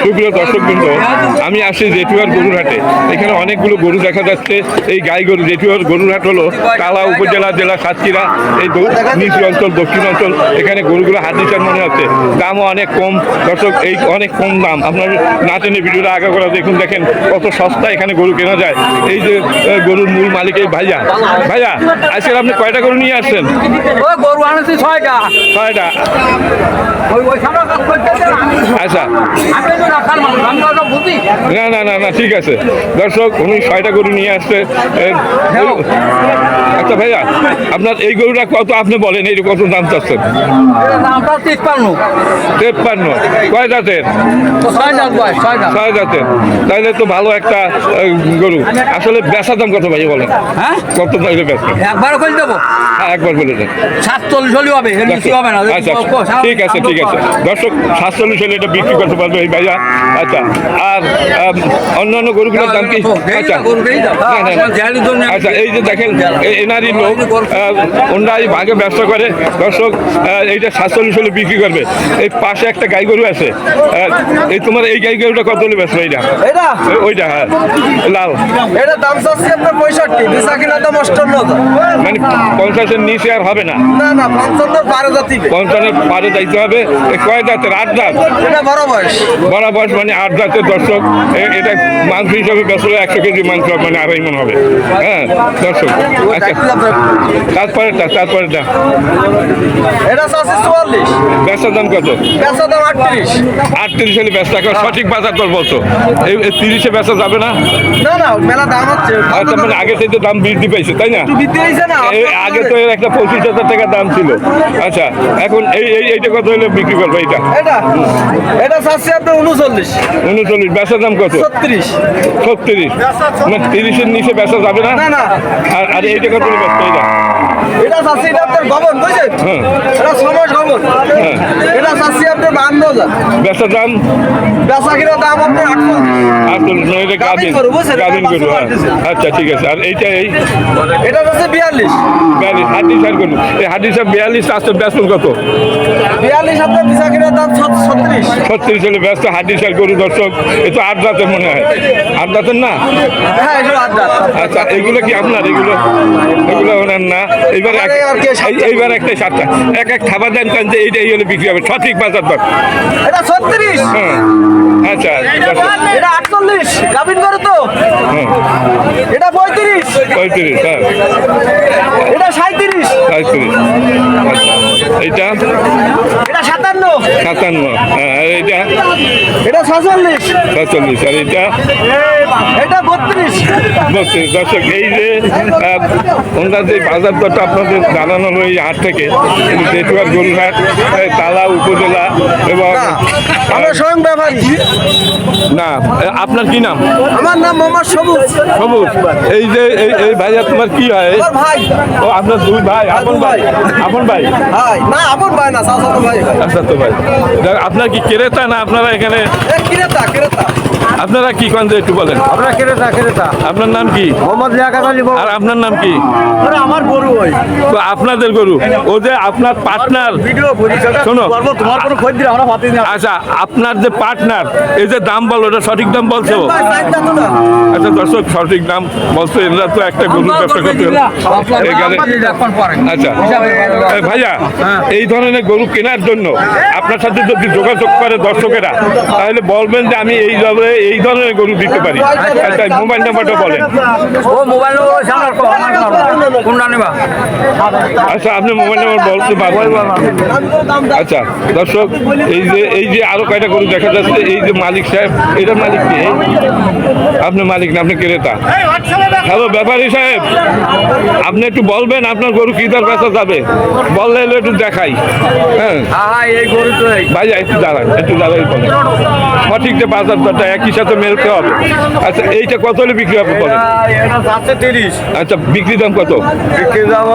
সুপ্রিয় দর্শক বৃন্দ আমি আসি জেঠুয়ার গরুরহাটে এখানে অনেকগুলো গরু দেখা যাচ্ছে। এই গাই গরু জেঠুয়ার গরুরহাট হলো কালা উপজেলা জেলা সাতক্ষীরা এই নিচু অঞ্চল দক্ষিণ অঞ্চল। এখানে গরুগুলো হাত দিচ্ছেন মনে হচ্ছে। দামও অনেক কম। দর্শক এই অনেক কম দাম। আপনার না টেনে ভিডিওটা আগে করে দেখুন দেখেন কত সস্তা এখানে গরু কেনা যায়। এই যে গরুর মূল মালিক এই ভাইয়া। ভাইয়া আজকে আপনি কয়টা গরু নিয়ে আসছেন? ওই গরু আনেছি ছয়টা। আচ্ছা। না না না না ঠিক আছে। দর্শক উনি ছয়টা গরু নিয়ে আসছে। আচ্ছা ভাইয়া আপনার এই গরুটা কত আপনি বলেন এই কত দাম চাচ্ছেন? তিপ্পান্ন। কয় জাতের? ছয় জাতের। তাহলে তো ভালো একটা গরু। আসলে বেচা দাম কত ভাই বলেন? হ্যাঁ? কত তাহলে বেচা একবার করে দেবো? হ্যাঁ একবার বলে দেন। সাতচল্লিশ হলেও হবে হবে না। আচ্ছা ঠিক আছে ঠিক আছে। দর্শক সাতচল্লিশ হলে এটা বিক্রি করতে পারবে এই ভাইয়া। আচ্ছা আর আম, অন্যান্য গরুগুলোর দাম কি? আচ্ছা। না। আচ্ছা এই যে দেখেন এনারই লোক আহ, ওনারা এই ভাগে ব্যবসা করে। দর্শক এইটা সাতচল্লিশ হলে বিক্রি করবে। এই পাশে একটা গাই গরু আছে। এই তোমার এই গাই গরুটা কত হলে বেচবে এইটা? ওইটা হ্যাঁ লাল। এটা দাম চাচ্ছি আপনার পঁয়ষট্টি। বেচা কিনা দাম অষ্টান্ন মানে পঞ্চাশের নিচে আর হবে না? না না পঞ্চান্ন পারে যাইতে হবে। কয় দাঁতের? আট দাঁত? এটা বড় বয়স। বড় বয়স মানে আট রাতের দর্শক এটা মাংস হিসাবে বেসলে একশো কেজি মাংস মানে আড়াই মন হবে। হ্যাঁ দর্শক আচ্ছা। তারপরেটা তারপরেটা এটা চাচ্ছি চুয়াল্লিশ। বেচার দাম কত? বেচা দাম আটত্রিশ। আটত্রিশ হলে বেচা কর সঠিক বাজার দর বলছো। এই তিরিশে বেচা যাবে না? না না মেলা দাম হচ্ছে। আচ্ছা মানে আগে থেকে দাম বৃদ্ধি পাইছে তাই না? বৃদ্ধি হয়েছে না আগে তো এর একটা পঁচিশ হাজার টাকা দাম ছিল। আচ্ছা এখন এই এই এইটা কত হলে বিক্রি করবে এইটা? এটা। এটা চাচ্ছি আপনার উনচল্লিশ। উনচল্লিশ বেচার দাম কত? ছত্রিশ। ছত্রিশ। মানে তিরিশের নিচে বেচা যাবে না। আর আর এইটা কত হলে এটা চাচ্ছি এটা আপনার গবন বুঝছেন। এটা সমাজ হ্যাঁ। এটা চাচ্ছি আপনার বান্ন হাজার। বেচার দাম? বেচা কিনা দাম আপনার হ্যাঁ। আচ্ছা ঠিক আছে। আর এইটা এই? এটা হচ্ছে বিয়াল্লিশ। বিয়াল্লিশ হাড্ডি সার এই হাড্ডি সার বিয়াল্লিশ আসতে বেসন কত? বিয়াল্লিশ আপনার বেচা কিনা দাম ছত্রিশ। ছত্রিশ হলে ব্যস্ত হাড্ডি সার গরু দর্শক। এ তো আট মনে হয়। আট না? হ্যাঁ আচ্ছা এগুলো কি আপনার? এগুলো এগুলো ওনার না। এই- এইবার একটা সাতটা এক এক খাবার দেন কারণ যে এইটাই হলে বিক্রি হবে। সঠিক বাজার দর। এটা ছত্রিশ। হ্যাঁ। আচ্ছা দর্শক, এটা আটচল্লিশ। গাভিন করে তো। হ্যাঁ। এটা পঁয়ত্রিশ। পঁয়ত্রিশ হ্যাঁ। এটা সাঁত্রিশ পঁয়ত্রিশ আচ্ছা এইটা? এটা সাতান্ন। সাতান্ন হ্যাঁ। আর এইটা? এটা সাতচল্লিশ সাতচল্লিশ আর এইটা? এটা বত্রিশ। দর্শক এই যে ওনার যে বাজার দরটা আপনাদের জানানো হলো এই হাট থেকে গরুরহাট এই তালা উপজেলা এবং আমরা স্বয়ং ব্যাপারী না আপনার কি নাম? আমার নাম মোহাম্মদ সবুজ। সবুজ এই যে এই- ভাইয়া তোমার কি হয়? ভাই। ও আপনার দুই ভাই আপন ভাই আপন ভাই? না আপন ভাই না চাচাতো ভাই। ভাই আচ্ছা ভাই। আপনার কি ক্রেতা না আপনারা এখানে? ক্রেতা ক্রেতা। আপনারা কি করেন যে একটু বলেন। আমরা ক্রেতা ক্রেতা। আপনার নাম কি? মোহাম্মদ লিয়াকাত আলী আর আপনার নাম কি? আমার গরু ওই। তো আপনাদের গরু। ও যে আপনার পার্টনার শোনো। তোমার কোনো খোঁজ দিলে আমরা পাতি না আচ্ছা আপনার যে পার্টনার এই যে দাম বলো ওটা সঠিক দাম বলছে? আচ্ছা দর্শক সঠিক দাম বলছো এরা তো একটা গরু ব্যবসা করতে হবে। এখানে আচ্ছা। ভাইয়া এই ধরনের গরু কেনার জন্য আপনার সাথে যদি যোগাযোগ করে দর্শকেরা তাহলে বলবেন যে আমি এই ধরনের এই ধরনের গরু দিতে পারি আচ্ছা মোবাইল নাম্বারটা বলেন। ও মোবাইল সামনে কোনটা নেবা? আচ্ছা আপনি মোবাইল নাম্বার বলতে পারবেন আচ্ছা দর্শক এই যে এই যে আরও কয়টা গরু দেখা যাচ্ছে এই যে মালিক সাহেব এটা মালিক কে? আপনি মালিক না আপনি ক্রেতা। হ্যালো ব্যাপারী সাহেব আপনি একটু বলবেন আপনার গরু কি দর বেচা যাবে? বললে এলো একটু দেখাই। হ্যাঁ। ভাইয়া একটু দাঁড়ান একটু দাঁড়াই বলেন। সঠিক যে বাজার দরটা একই সাথে মেলতে হবে। আচ্ছা এইটা কত হলে বিক্রি হবে বলেন? আচ্ছা বিক্রি দাম কত? বিক্রি দাম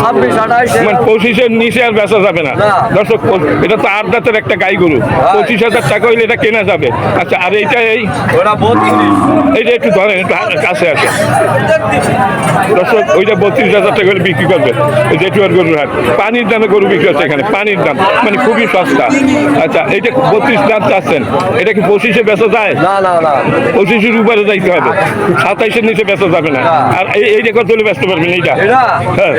ছাব্বিশ মানে পঁচিশের নিচে আর বেচা যাবে না। দর্শক এটা তো আট দাঁতের একটা গাই গরু। পঁচিশ হাজার টাকা হইলে এটা কেনা যাবে। আচ্ছা আর এইটা এই? ওরা বত্রিশ। এইটা একটু ধরেন একটু কাছে আছে দর্শক ওইটা বত্রিশ হাজার টাকা করে বিক্রি করবে। ওই জেঠুয়ার গরুর হাট। পানির দামে গরু বিক্রি হচ্ছে এখানে পানির দাম। মানে খুবই সস্তা। আচ্ছা এইটা বত্রিশ দাম চাচ্ছেন। এটা কি পঁচিশে বেচা যায়? না না না। পঁচিশের উপরে যাইতে হবে। সাতাইশের নিচে বেচা যাবে না। আর এই এইটা কত হলে ব্যস্ত পারবেন এইটা? হ্যাঁ।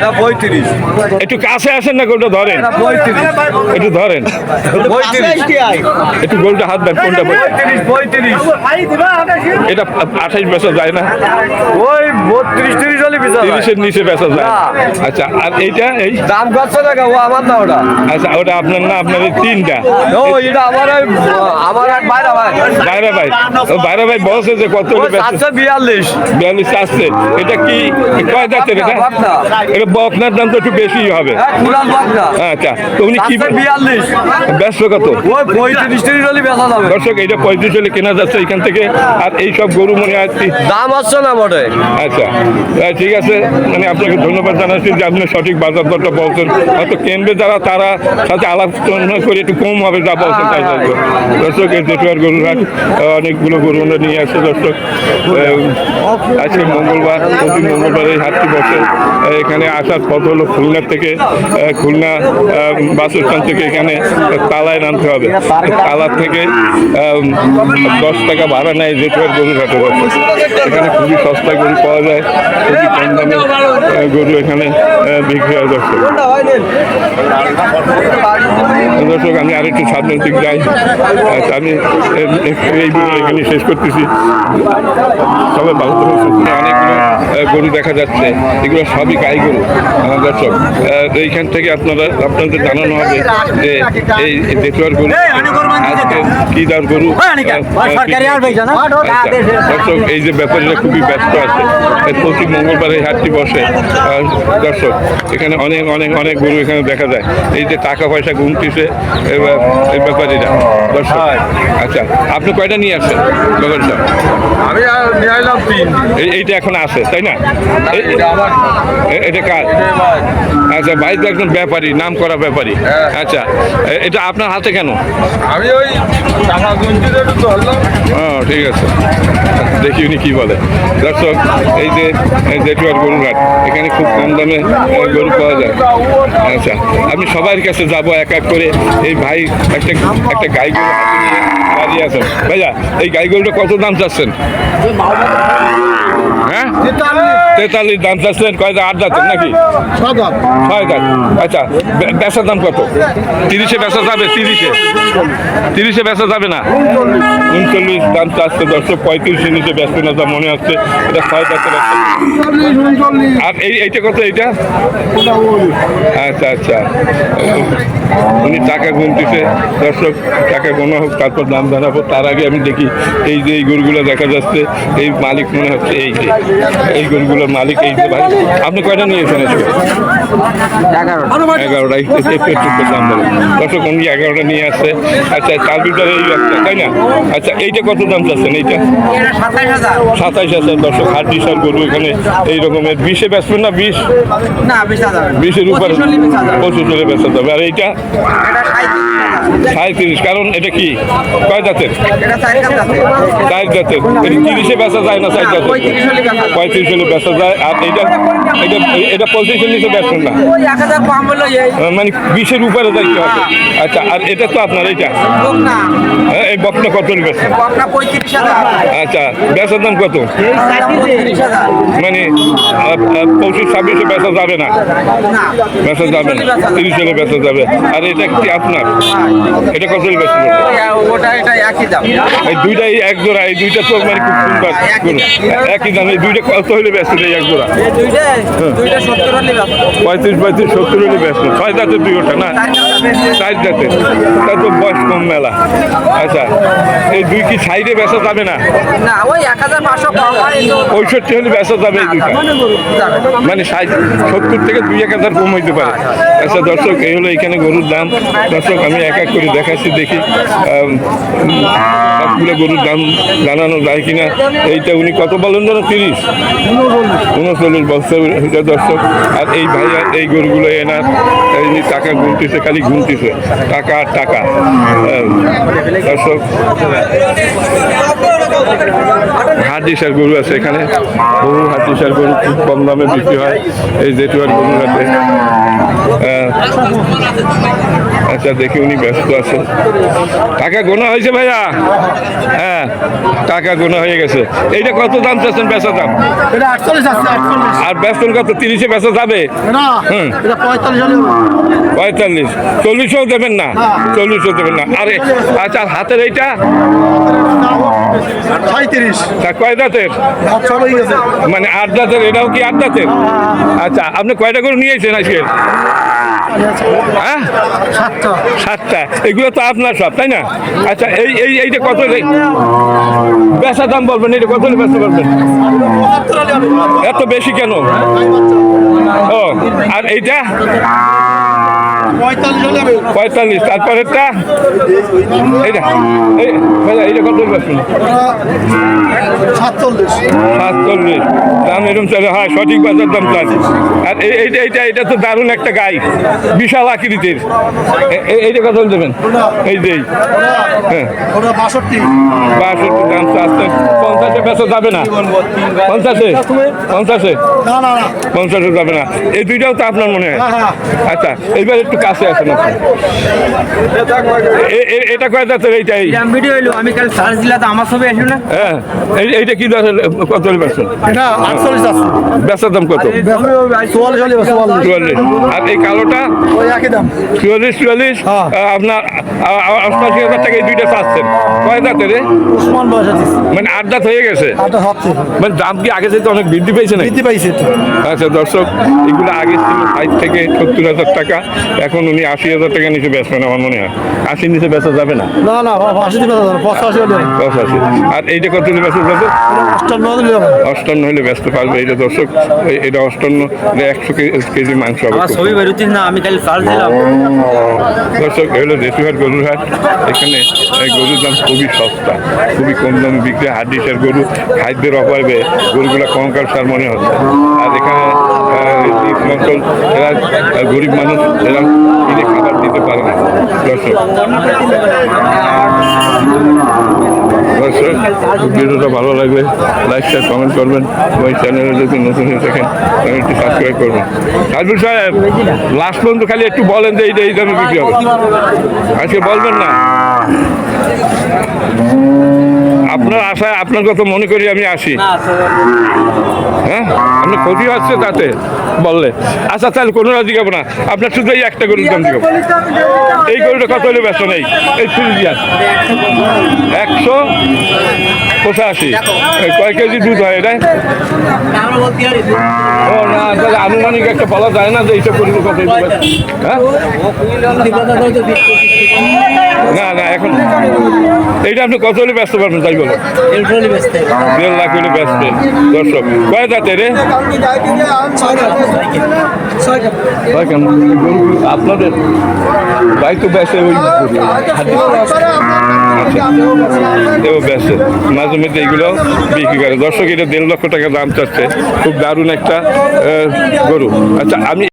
একটু কাছে আসেন না গোলটা ধরেন। একটু ধরেন। একটু গোলটা হাত দেন কোনটা এটা আঠাইশ বেচা যায় না? ওই বত্রিশ তিরিশ হলে বিচার তিরিশের নিচে বেচা যায়। আচ্ছা আর এইটা এই? দাম কত টাকা? ও আমার না ওটা। আচ্ছা ওটা আপনার না আপনার তিনটা। ও এটা আমার আমার এক বাইরা ভাই। বাইরে ভাই। ও বাইরে ভাই বলছে যে কত ও হলে বেচা? সাতশো বিয়াল্লিশ। বিয়াল্লিশ আসছে এটা কি কয় জাতের এটা। এটা বকনার দাম তো একটু বেশি হবে। আচ্ছা তো উনি কি বিয়াল্লিশ। ব্যস্ত কত? ওই পঁয়ত্রিশ তিরিশ হলে বেচা যাবে। দর্শক এইটা পঁয়ত্রিশ হলে কেনা যাচ্ছে এখান থেকে। আর এই সব গরু মনে হয় কি- দাম হচ্ছে না বটে। আচ্ছা। ঠিক আছে। মানে আপনাকে ধন্যবাদ জানাচ্ছি যে আপনি সঠিক বাজার দরটা বলছেন। হয়তো কেনবে যারা তারা সাথে আলোচনা করে একটু কম হবে যা বলছেন তাই দর্শক এই জেটুয়ার গরুরহাট আহ, অনেকগুলো গরু আমরা নিয়ে আসছে দর্শক। আজকে মঙ্গলবার প্রতি মঙ্গলবার এই হাটটি বসে। এখানে আসার পথ হলো খুলনা থেকে খুলনা বাস স্ট্যান্ড থেকে এখানে তালায় নামতে হবে। তালা থেকে দশ টাকা ভাড়া নেয় জেটুয়ার গরুর হাটে বসে এখানে খুবই সস্তায় গরু পাওয়া যায় খুবই কম দামে গরু এখানে বিক্রি হয় দর্শক। দর্শক আমি আরেকটু সামনের দিক যাই। আমি এই ভিডিও এখানে শেষ করতেছি। তবে ভালো অনেকগুলো গরু দেখা যাচ্ছে। এগুলো সবই গাই গরু দর্শক। এইখান থেকে আপনারা আপনাদের জানানো হবে যে এই দেখুয়ার গরু আজকে কি দাম গরু? দর্শক এই যে ব্যাপারীরা খুবই ব্যস্ত আছে। প্রতি মঙ্গলবার এই হাটটি বসে। দর্শক এখানে অনেক অনেক অনেক গরু এখানে দেখা যায়। এই যে টাকা পয়সা গুনতিছে এবার এই ব্যাপারীরা দর্শক আচ্ছা আপনি কয়টা নিয়ে আসছেন? সাহেব আমি এই- এইটা এখন আছে তাই না? এটা কার? আচ্ছা ভাই তো একজন ব্যাপারী নাম করা ব্যাপারী। হ্যাঁ। আচ্ছা এটা আপনার হাতে কেন? আমি ওই টাকা গুনতে ধরলাম। ঠিক আছে। দেখি উনি কি বলে। দর্শক, এই যে জেটুয়ার গরুঘাট এখানে খুব কম দামে গরু পাওয়া যায়। আচ্ছা আমি সবার কাছে যাব এক এক করে। এই ভাই, একটা একটা গাই গরু দাঁড়িয়ে আছেন। ভাইয়া, এই গাই গরুটা কত দাম চাচ্ছেন? হ্যাঁ? তেতাল্লিশ। দাম চাচ্ছেন কয় আট যাচ্ছেন নাকি? ছয় দাম আচ্ছা বেচার দাম কত? তিরিশে বেচা যাবে তিরিশে। তিরিশে বেচা যাবে না? উনচল্লিশ দাম চাচ্ছে দশশো পঁয়ত্রিশে নিচে ব্যস্ত না যা মনে হচ্ছে এটা ছয় দাঁতের আর এই এইটা কত এইটা? আচ্ছা আচ্ছা। উনি টাকা গুনতেছে দর্শক টাকা গোনা হোক তারপর দাম জানাব। তার আগে আমি দেখি এই যে এই গরুগুলো দেখা যাচ্ছে এই মালিক মনে হচ্ছে এই যে। এই গরুগুলোর মালিক এই যে ভাই আপনি কয়টা নিয়েছেন আজকে? এগারোটা একটু একটু একটু করে দাম বলেন। দর্শক উনি এগারোটা নিয়ে আসছে। আচ্ছা তার ভিতরে এই একটা তাই না? আচ্ছা এইটা কত দাম চাচ্ছেন এইটা? সাতাইশ হাজার। দর্শক হাট বিশাল গরু এখানে এই রকমের। বিশে বেচবেন না বিশ? বিশের উপরে পঁচিশ হলে। বেচা যাবে। আর এইটা? সাঁত্রিশ। কারণ এটা কি? কয় জাতের? চার জাতের। তিরিশে বেচা যায় না চার জাতের? পঁয়ত্রিশ হলে বেচা যায়। পঁয়ত্রিশ আর এটা এটা পঁচিশের নিচে বেচবেন না। মানে বিশের উপরে যাইতে হবে আচ্ছা আর এটা তো আপনার না হ্যাঁ, এই বকনা কত পঁয়ত্রিশ হাজার আচ্ছা বেচার দাম কত? মানে পঁচিশ ছাব্বিশে বেচা যাবে না? বেচা যাবে না। তিরিশ হলে বেচা যাবে। আর এটা কি আপনার? এটা কত হলে বেচা ওটা এটা একই দাম এই দুইটাই এক জোড়া এই দুইটা তো মানে খুব সুন্দর। একই দাম এই দুইটা কত হলে ব্যস্ত এই এক জোড়া। দুইটা দুইটা বেচা পঁয়ত্রিশ পঁয়ত্রিশ সত্তর হলে ব্যস্ত ছয় জাতের দুই ওটা না? চার জাতের তা তো বয়স কম মেলা। আচ্ছা এই দুই কি সাইডে বেচা যাবে না? হয় পঁয়ষট্টি হলে বেচা যাবে এই দুইটা। মানে ষাট সত্তর থেকে দুই এক হাজার কম হইতে পারে। আচ্ছা দর্শক এই হলো এখানে গরুর দাম। দর্শক আমি এক এক করে দেখাচ্ছি দেখি সবগুলো গরুর দাম জানানো যায় কিনা। এইটা উনি কত বলেন যেন তিরিশ? উনচল্লিশ বছর দর্শক, আর এই ভাইয়া এই গরুগুলো এনার, এই টাকা গুনতেছে, খালি গুনতেছে। টাকা আর টাকা। দর্শক হাড্ডিসার গরু আছে এখানে। বহু হাড্ডিসার গরু খুব কম দামে বিক্রি হয়। এই জেটুয়ার গরুর আহ, আচ্ছা দেখি উনি ব্যস্ত আছেন টাকা গোনা হয়েছে ভাইয়া? হ্যাঁ টাকা গোনা হয়ে গেছে। এইটা কত দাম চাচ্ছেন বেচা দাম? আর বেতন কত? তিরিশে বেচা যাবে? হুম। পঁয়তাল্লিশ চল্লিশও দেবেন না? চল্লিশও দেবেন না। আরে আচ্ছা আর হাতের এইটা? সাঁত্রিশ কয় দাঁতের? মানে আট দাঁতের এটাও কি আট দাঁতের? আচ্ছা আপনি কয়টা করে নিয়েছেন আজকে? হ্যাঁ? সাতটা। এগুলো তো আপনার সব তাই না? আচ্ছা এই এই এইটা কত বেচা দাম বলবেন এটা কত বেচতে পারবেন? এত বেশি কেন? ও আর এইটা? পঁয়তাল্লিশ তারপরেরটা এইটা এইটা কত হলে সাতচল্লিশ। সাতচল্লিশ। দাম এরকম চলে হয় সঠিক বাজার দাম চান আর এই- এইটা এইটা এটা তো দারুণ একটা গাই বিশাল আকৃতির। এইটা কত দেবেন? এই যে। হ্যাঁ। বাষট্টি। বাষট্টি দাম চাচ্ছেন পঞ্চাশে বেচা যাবে না। পঞ্চাশে? পঞ্চাশে? পঞ্চাশে যাবে না। এই দুইটাও তো আপনার মনে হয়? হ্যাঁ, হ্যাঁ। আচ্ছা এইবার একটু কাছে এ- এটা কয় দাঁতের এইটাই ভিডিও এলো আমি কাল সার্চ দিলা তো আমার ছবি আসলো না। হ্যাঁ এইটা কি কত এটা আটচল্লিশ আছে। বেচার দাম কত? চুয়াল্লিশ চুয়াল্লিশ। আর এই কালোটা? ওই একই দাম। চুয়াল্লিশ চুয়াল্লিশ? হ্যাঁ। আপনার অষ্টাশি হাজার টাকা এই দুইটা চাচ্ছেন? কয় দাঁতের রে? উসমান বয়স আছে। মানে আট দাঁত হয়ে গেছে? মানে দাম কি আগে থেকে অনেক বৃদ্ধি পেয়েছে নাকি? বৃদ্ধি পাইছে তো। আচ্ছা দর্শক এগুলো আগে ছিল ষাট থেকে সত্তর হাজার টাকা। এখন উনি আশি হাজার টাকা নিচে বেচবেন আমার মনে হয়। আশির নিচে বেচা যাবে না? না না পঁচাশি হলে পঁচাশি। আর এইটা কত দিলে বেচা যাবে? অষ্টান্ন হলে যাবে অষ্টান্ন হলে ব্যস্ত পারবে এটা দর্শক। এটা অষ্টান্ন এটা একশো কেজি মাংস হবে ছবি বেরোচ্ছিস না আমি কাল সার্চ দিলাম। দর্শক হলো দেশুহাট গরুর হাট। এখানে এই গরুর দাম খুবই সস্তা খুবই কম দামে বিক্রি হাড্ডিসার গরু খাদ্যের অভাবে গরুগুলো কঙ্কাল সার মনে হচ্ছে। আর এখানে গরিব মানুষ, এরা কিনে খাবার দিতে পারে না। দর্শক দর্শক, ভিডিওটা ভালো লাগলে লাইক শেয়ার কমেন্ট করবেন। ওই চ্যানেলে যদি নতুন হয়ে থাকেন, চ্যানেলটি সাবস্ক্রাইব করবেন। সাজুল সাহেব লাস্ট পর্যন্ত খালি একটু বলেন যে এইটা এই দামে বিক্রি হবে। আজকে বলবেন না? আপনার আশায় আপনার কথা মনে করি আমি আসি। হ্যাঁ? আপনার ক্ষতি হচ্ছে তাতে বললে। আচ্ছা তাহলে কোনো রাজি যাব না। আপনার শুধু এই একটা গরুর দাম দিব। এই গরুটা কত হলে ব্যস্ত নেই? এই ফ্রিজিয়ান একশো পঁচাশি। কয় কেজি দুধ হয় এটা? ও না তাহলে আনুমানিক একটা বলা যায় না যে এইসব গরুর কত? হ্যাঁ? না না এখন এইটা আপনি কত হলে ব্যস্ত পারবেন তাই বলো? দেড় লাখ হলে ব্যস্ত। দর্শক কয় দাঁতে রে? আপনাদের বাইক তো ব্যস্ত ওই। এও ব্যস্ত। মাঝে মধ্যে এইগুলো বিক্রি করে। দর্শক এটা দেড় লক্ষ টাকা দাম চাচ্ছে। খুব দারুণ একটা গরু। আচ্ছা আমি